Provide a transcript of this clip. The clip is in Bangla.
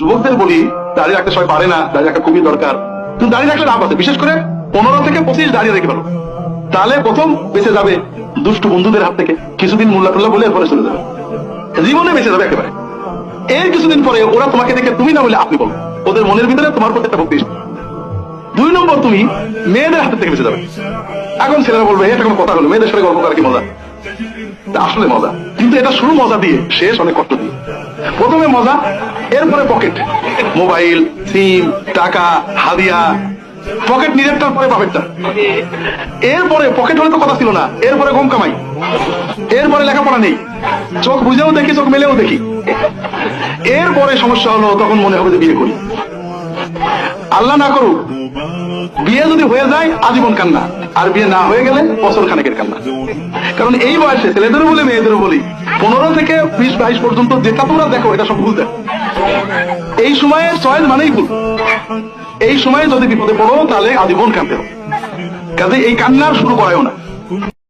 যুবকদের বলি দাড়ি রাখতে সবাই পারে না দাড়ি রাখা খুবই দরকার। কিন্তু দাড়ি রাখলে লাভ আছে, বিশেষ করে পনেরো থেকে পঁচিশ দাঁড়িয়ে রেখে ভালো তাহলে প্রথম বেঁচে যাবে দুষ্টু বন্ধুদের হাত থেকে, কিছুদিন মোল্লা টোল্লা বলে এরপরে চলে যাবে। জীবনে বেঁচে যাবে একেবারে। এর কিছুদিন পরে ওরা তোমাকে দেখে তুমি না বলে আপনি বলো। ওদের মনের ভিতরে তোমার প্রতি একটা ভক্তি দুই নম্বর, তুমি মেয়েদের হাতে থেকে বেঁচে যাবে। এখন ছেলেরা বলবে এটা কোনো কথা হলো, মেয়েদের সাথে গল্প করা কি মজা? আসলে মজা। কিন্তু এটা শুরু মজা দিয়ে, শেষ অনেক কষ্ট দিয়ে। প্রথমে মজা, এরপরে পকেট মোবাইল, সিম, টাকা, হাদিয়া। পকেট নিজেরটার পরে বাপেরটা এরপরে পকেট হলে তো কথা ছিল না, এরপরে গম কামাই। এরপরে লেখাপড়া নেই। চোখ বুঝেও দেখি, চোখ মেলেও দেখি। এরপরে সমস্যা হলো, তখন মনে হবে যে বিয়ে করি। আল্লাহ না করুক, বিয়ে যদি হয়ে যায়, আজীবন কান্না। আর বিয়ে না হয়ে গেলে বছর খানেকের কান্না। কারণ এই বয়সে ছেলেদেরও বলি, মেয়েদেরও বলি পনেরো থেকে বিশ, বাইশ পর্যন্ত যেটা তোমরা দেখো, এটা সব ভুল দেখো। এই সময়ে চয়েস মানেই ভুল। এই সময়ে যদি বিপদে পড়ো, তাহলে আজীবন কাঁদতে কাজে এই কান্নার শুরু করায়ও না।